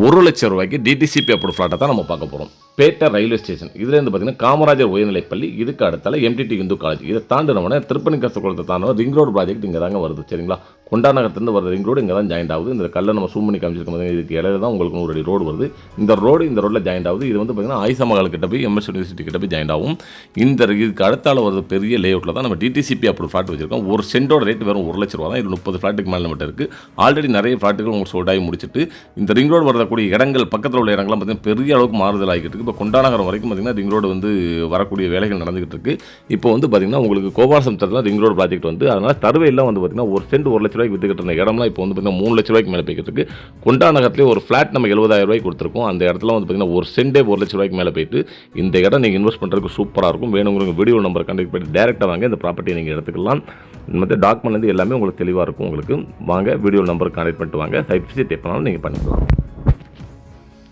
ஒரு லட்சம் ரூபாய்க்கு டிடிசிபி அப்ரூவ் ஃப்ளாட்டை தான் நம்ம பார்க்க போகிறோம் பேட்டை ரயில்வே ஸ்டேஷன். இதுலேருந்து பார்த்தீங்கன்னா காமராஜர் உயர்நிலைப்பள்ளி இதுக்கு அடுத்தால எம்டிடி இந்து காலேஜ் இதை தாண்டினவனே திருப்பணி கசகுளத்தை தாண்டின ரிங் ரோடு ப்ராஜெக்ட் இங்கே தாங்க வருது. சரிங்களா? கொண்டா நகரத்துலேருந்து வர ரிங் ரோடு இங்கே தான் ஜாயின் ஆகுது. இந்த கல்லை நம்ம சூம் பண்ணி காமிச்சிருக்கோம் இதுக்கு இடையில தான் உங்களுக்கு நூறு அடி ரோடு வருது. இந்த ரோடு இந்த ரோட்டில் ஜாயின் ஆகுது. இது வந்து பார்த்தீங்கன்னா ஆயிசா மகால் கிட்ட போய் எம்எஸ் யூனிவர்சிட்டி கிட்ட போய் ஜாயின் ஆகும். இந்த இதுக்கு அடுத்தால வருது பெரிய லேஅவுட்டில் தான் நம்ம டிடிசிபி அப்படி ஃப்ளாட் வச்சிருக்கோம். ஒரு சென்டோட ரேட் வெறும் ஒரு லட்ச ரூபா தான். இது முப்பது ஃப்ளாட்டுக்கு மேலே மட்டும் இருக்குது ஆல்ரெடி நிறைய ஃப்ளாட்டுகள் உங்களுக்கு சோல்டாகி ஆகி இந்த ரிங் ரோடு வரக்கூடிய இடங்கள் பக்கத்தில் உள்ள இடங்கள்லாம் பார்த்தீங்கன்னா பெரிய அளவுக்கு மாறுதல் ஆகிட்டு இருக்கு. இப்போ கொண்டாநகரம் வரைக்கும் பார்த்தீங்கன்னா ரிங் ரோடு வந்து வரக்கூடிய வேலைகள் நடந்துகிட்டு இருக்கு. இப்போ வந்து பார்த்தீங்கன்னா உங்களுக்கு கோபாலம் தரத்தில் ரிங் ரோடு ப்ராஜெக்ட் வந்து அதனால் தருவையெல்லாம் வந்து பார்த்தீங்கன்னா ஒரு சென்ட் ஒரு லட்ச ரூபாய்க்கு வித்துக்கிட்டு இருந்த இடம்லாம் இப்போ வந்து பார்த்தீங்கன்னா மூணு லட்ச ரூபாய்க்கு மேலே போய்கிட்டு இருக்கு. கொண்டா நகரத்துலேயே ஒரு ஃப்ளாட் நம்ம எழுபதாயிரம் ரூபாய்க்கு கொடுத்துருக்கோம். அந்த இடத்துல வந்து பார்த்தீங்கன்னா ஒரு சென்டே ஒரு லட்ச ரூபாய்க்கு மேலே போயிட்டு இந்த இடம் நீங்கள் இன்வெஸ்ட் பண்ணுறதுக்கு சூப்பராக இருக்கும். வேணுங்கிறவங்க வீடியோ நம்பர் கண்டக்ட் பண்ணி டேரெக்டாக வாங்க. இந்த ப்ராப்பர்ட்டி நீங்கள் எடுத்துக்கலாம். மற்ற டாக்குமெண்ட் எல்லாமே உங்களுக்கு தெளிவாக இருக்கும். உங்களுக்கு வாங்க வீடியோ நம்பர் கனெக்ட் பண்ணிட்டு வாங்க. சைட் விசிட் எப்போனாலும் நீங்கள் பண்ணிக்கலாம்.